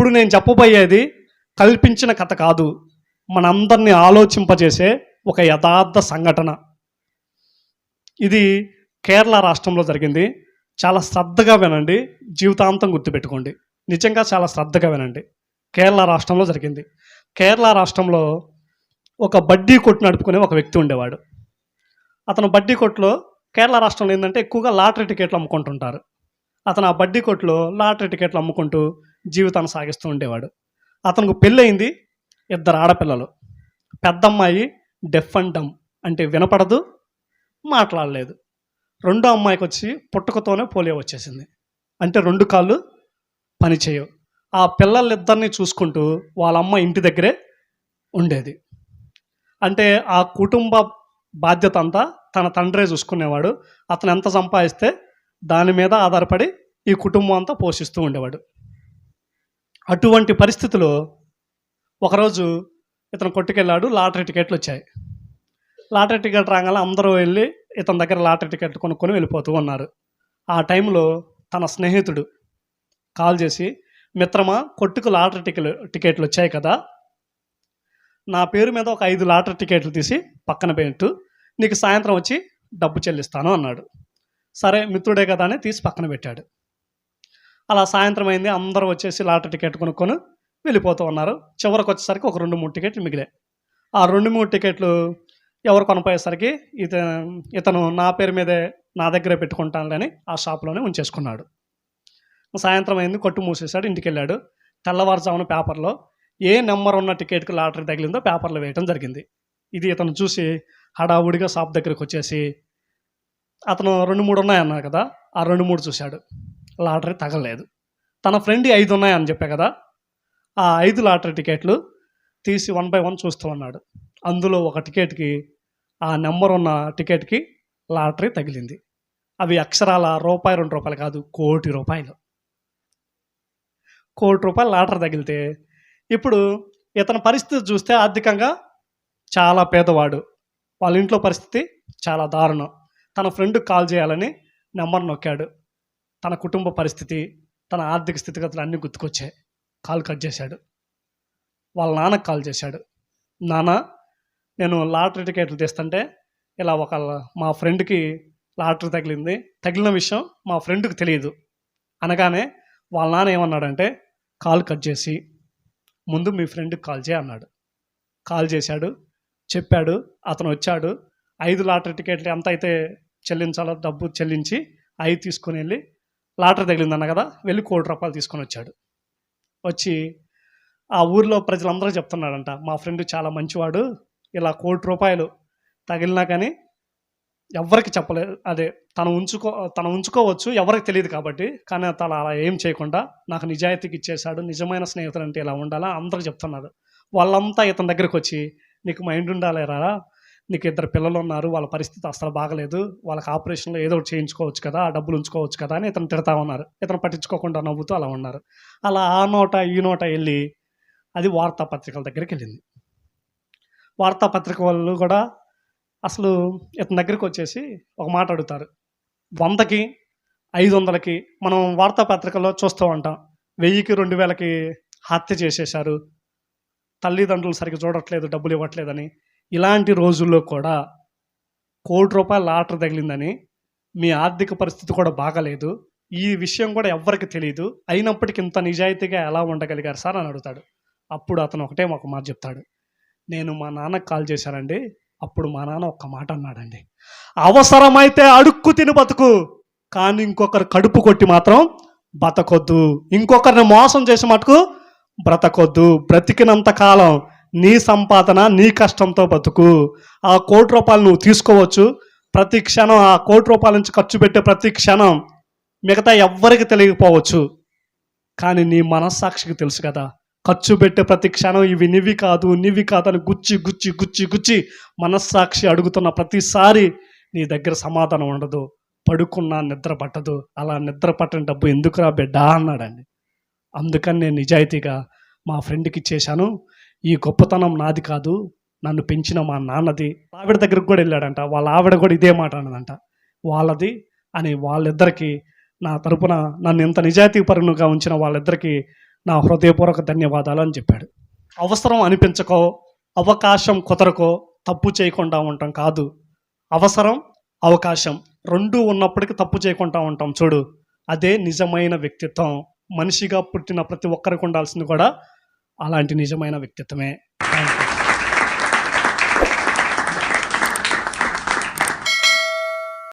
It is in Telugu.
ఇప్పుడు నేను చెప్పబోయేది కల్పించిన కథ కాదు. మనందరినీ ఆలోచింపజేసే ఒక యథార్థ సంఘటన. ఇది కేరళ రాష్ట్రంలో జరిగింది. చాలా శ్రద్ధగా వినండి. జీవితాంతం గుర్తుపెట్టుకోండి. నిజంగా చాలా శ్రద్ధగా వినండి. కేరళ రాష్ట్రంలో జరిగింది. కేరళ రాష్ట్రంలో ఒక బడ్డీ కొట్టు నడుపుకునే ఒక వ్యక్తి ఉండేవాడు. అతను బడ్డీ కొట్టులో కేరళ రాష్ట్రంలో ఏంటంటే ఎక్కువగా లాటరీ టికెట్లు అమ్ముకుంటుంటారు. అతను ఆ బడ్డీ కొట్టులో లాటరీ టికెట్లు అమ్ముకుంటూ జీవితాన్ని సాగిస్తూ ఉండేవాడు. అతనికి పెళ్ళయింది ఇద్దరు ఆడపిల్లలు. పెద్దమ్మాయి డెఫ్ అండ్ డమ్ అంటే వినపడదు మాట్లాడలేదు. రెండో అమ్మాయికి వచ్చి పుట్టుకతోనే పోలియో వచ్చేసింది. అంటే రెండు కాళ్ళు పనిచేయవు ఆ పిల్లలిద్దరిని చూసుకుంటూ వాళ్ళ అమ్మ ఇంటి దగ్గరే ఉండేది. అంటే ఆ కుటుంబ బాధ్యత అంతా తన తండ్రే చూసుకునేవాడు. అతను ఎంత సంపాదిస్తే దాని మీద ఆధారపడి ఈ కుటుంబం అంతా పోషిస్తూ ఉండేవాడు. అటువంటి పరిస్థితిలో ఒకరోజు ఇతను కొట్టుకెళ్ళాడు లాటరీ టికెట్లు వచ్చాయి. లాటరీ టికెట్ రాగానే అందరూ వెళ్ళి ఇతని దగ్గర లాటరీ టికెట్ కొనుక్కొని వెళ్ళిపోతూ ఉన్నారు. ఆ టైంలో తన స్నేహితుడు కాల్ చేసి మిత్రమా కొట్టుకు లాటరీ టికెట్లు టికెట్లు వచ్చాయి కదా. నా పేరు మీద ఒక ఐదు లాటరీ టికెట్లు తీసి పక్కన పెట్టు. నీకు సాయంత్రం వచ్చి డబ్బు చెల్లిస్తాను అన్నాడు. సరే మిత్రుడే కదా అని తీసి పక్కన పెట్టాడు. అలా సాయంత్రం అయింది అందరూ వచ్చేసి లాటరీ టికెట్ కొనుక్కొని వెళ్ళిపోతూ ఉన్నారు. చివరికి వచ్చేసరికి ఒక రెండు మూడు టికెట్లు మిగిలాయి. ఆ రెండు మూడు టికెట్లు ఎవరు కొనపోయేసరికి ఇత ఇతను నా పేరు మీదే నా దగ్గరే పెట్టుకుంటానులని ఆ షాప్లోనే ఉంచేసుకున్నాడు. సాయంత్రం అయింది కొట్టు మూసేశాడు ఇంటికి వెళ్ళాడు తెల్లవారుజామున పేపర్లో ఏ నెంబర్ ఉన్న టికెట్కి లాటరీ తగిలిందో పేపర్లో వేయటం జరిగింది. ఇది ఇతను చూసి హడావుడిగా షాప్ దగ్గరికి వచ్చేసి అతను రెండు మూడు ఉన్నాయన్నారు కదా ఆ రెండు మూడు చూశాడు. లాటరీ తగలేదు. తన ఫ్రెండ్ ఐదు ఉన్నాయని చెప్పే కదా ఆ ఐదు లాటరీ టికెట్లు తీసి వన్ బై వన్ చూస్తూ ఉన్నాడు. అందులో ఒక టికెట్కి ఆ నెంబర్ ఉన్న టికెట్కి లాటరీ తగిలింది. అవి అక్షరాల రూపాయి రెండు రూపాయలు కాదు కోటి రూపాయలు. కోటి రూపాయలు లాటరీ తగిలితే ఇప్పుడు ఇతని పరిస్థితి చూస్తే ఆర్థికంగా చాలా పేదవాడు. వాళ్ళ ఇంట్లో పరిస్థితి చాలా దారుణం. తన ఫ్రెండ్కి కాల్ చేయాలని నెంబర్ నొక్కాడు. తన కుటుంబ పరిస్థితి తన ఆర్థిక స్థితిగతులు అన్నీ గుర్తుకొచ్చాయి కాల్ కట్ చేశాడు. వాళ్ళ నాన్నకు కాల్ చేశాడు. నాన్న నేను లాటరీ టికెట్లు తీస్తుంటే ఇలా ఒక మా ఫ్రెండ్కి లాటరీ తగిలింది. తగిలిన విషయం మా ఫ్రెండ్కి తెలియదు. అనగానే వాళ్ళ నాన్న ఏమన్నాడంటే కాల్ కట్ చేసి ముందు మీ ఫ్రెండ్కి కాల్ చేయి అన్నాడు. కాల్ చేశాడు. చెప్పాడు. అతను వచ్చాడు. ఐదు లాటరీ టికెట్లు ఎంత అయితే చెల్లించాలో డబ్బు చెల్లించి అవి తీసుకొని వెళ్ళి లాటరీ తగిలిందన్న కదా వెళ్ళి కోటి రూపాయలు తీసుకొని వచ్చాడు. వచ్చి ఆ ఊర్లో ప్రజలందరూ చెప్తున్నాడంట మా ఫ్రెండ్ చాలా మంచివాడు ఇలా కోటి రూపాయలు తగిలినా కానీ ఎవరికి చెప్పలేదు అదే తను ఉంచుకో తను ఉంచుకోవచ్చు ఎవరికి తెలియదు కాబట్టి కానీ తను అలా ఏం చేయకుండా నాకు నిజాయితీకి ఇచ్చేశాడు నిజమైన స్నేహితుడు అంటే ఇలా ఉండాలా? అందరూ చెప్తున్నారు. వాళ్ళంతా ఇతని దగ్గరికి వచ్చి నీకు మైండ్ ఉండాలేరా? నీకు ఇద్దరు పిల్లలు ఉన్నారు వాళ్ళ పరిస్థితి అసలు బాగలేదు వాళ్ళకి ఆపరేషన్లో ఏదో ఒకటి చేయించుకోవచ్చు కదా ఆ డబ్బులు ఉంచుకోవచ్చు కదా అని ఇతను తిడతా ఉన్నారు. ఇతను పట్టించుకోకుండా నవ్వుతూ అలా ఉన్నారు. అలా ఆ నోట ఈ నోట వెళ్ళి అది వార్తాపత్రికల దగ్గరికి వెళ్ళింది. వార్తాపత్రిక వాళ్ళు కూడా అసలు ఇతని దగ్గరికి వచ్చేసి ఒక మాట అడుగుతారు. వందకి ఐదు వందలకి మనం వార్తాపత్రికల్లో చూస్తూ ఉంటాం. వెయ్యికి రెండు వేలకి హత్య చేసేశారు. తల్లిదండ్రులు సరిగ్గా చూడట్లేదు డబ్బులు ఇవ్వట్లేదని. ఇలాంటి రోజుల్లో కూడా కోటి రూపాయల లాటర్ తగిలిందని మీ ఆర్థిక పరిస్థితి కూడా బాగలేదు. ఈ విషయం కూడా ఎవ్వరికి తెలియదు అయినప్పటికీ ఇంత నిజాయితీగా ఎలా ఉండగలిగారు సార్ అని అడుగుతాడు. అప్పుడు అతను ఒకటే ఒక మాట చెప్తాడు. నేను మా నాన్నకు కాల్ చేశానండి. అప్పుడు మా నాన్న ఒక్క మాట అన్నాడండి. అవసరమైతే అడుక్కు తిని బతుకు. కానీ ఇంకొకరు కడుపు కొట్టి మాత్రం బతకొద్దు. ఇంకొకరిని మోసం చేసి మటుకు బ్రతకొద్దు. బ్రతికినంత కాలం నీ సంపాదన నీ కష్టంతో బతుకు. ఆ కోటి రూపాయలు నువ్వు తీసుకోవచ్చు. ప్రతి క్షణం ఆ కోటి రూపాయల నుంచి ఖర్చు పెట్టే ప్రతి క్షణం మిగతా ఎవ్వరికి తెలియకపోవచ్చు. కానీ నీ మనస్సాక్షికి తెలుసు కదా. ఖర్చు పెట్టే ప్రతి క్షణం ఇవి నివి కాదు నివి కాదు అని గుచ్చి గుచ్చి గుచ్చి గుచ్చి మనస్సాక్షి అడుగుతున్న ప్రతిసారి నీ దగ్గర సమాధానం ఉండదు. పడుకున్నా నిద్ర పట్టదు. అలా నిద్ర పట్టని డబ్బు ఎందుకురా బిడ్డా అన్నాడండి. అందుకని నేను నిజాయితీగా మా ఫ్రెండ్కి ఇచ్చేశాను. ఈ గొప్పతనం నాది కాదు నన్ను పెంచిన మా నాన్నది. ఆవిడ దగ్గరికి కూడా వెళ్ళాడంట వాళ్ళ ఆవిడ కూడా ఇదే మాట అన్నదంట. వాళ్ళది అని వాళ్ళిద్దరికీ నా తరపున నన్ను ఇంత నిజాయితీ పరునుగా ఉంచిన వాళ్ళిద్దరికీ నా హృదయపూర్వక ధన్యవాదాలు అని చెప్పాడు. అవసరం అనిపించకో అవకాశం కుదరకో తప్పు చేయకుండా ఉండటం కాదు. అవసరం అవకాశం రెండు ఉన్నప్పటికీ తప్పు చేయకుండా ఉంటాం చూడు. అదే నిజమైన వ్యక్తిత్వం. మనిషిగా పుట్టిన ప్రతి ఒక్కరికి ఉండాల్సింది కూడా అలాంటి నిజమైన వ్యక్తిత్వమే థ్యాంక్ యూ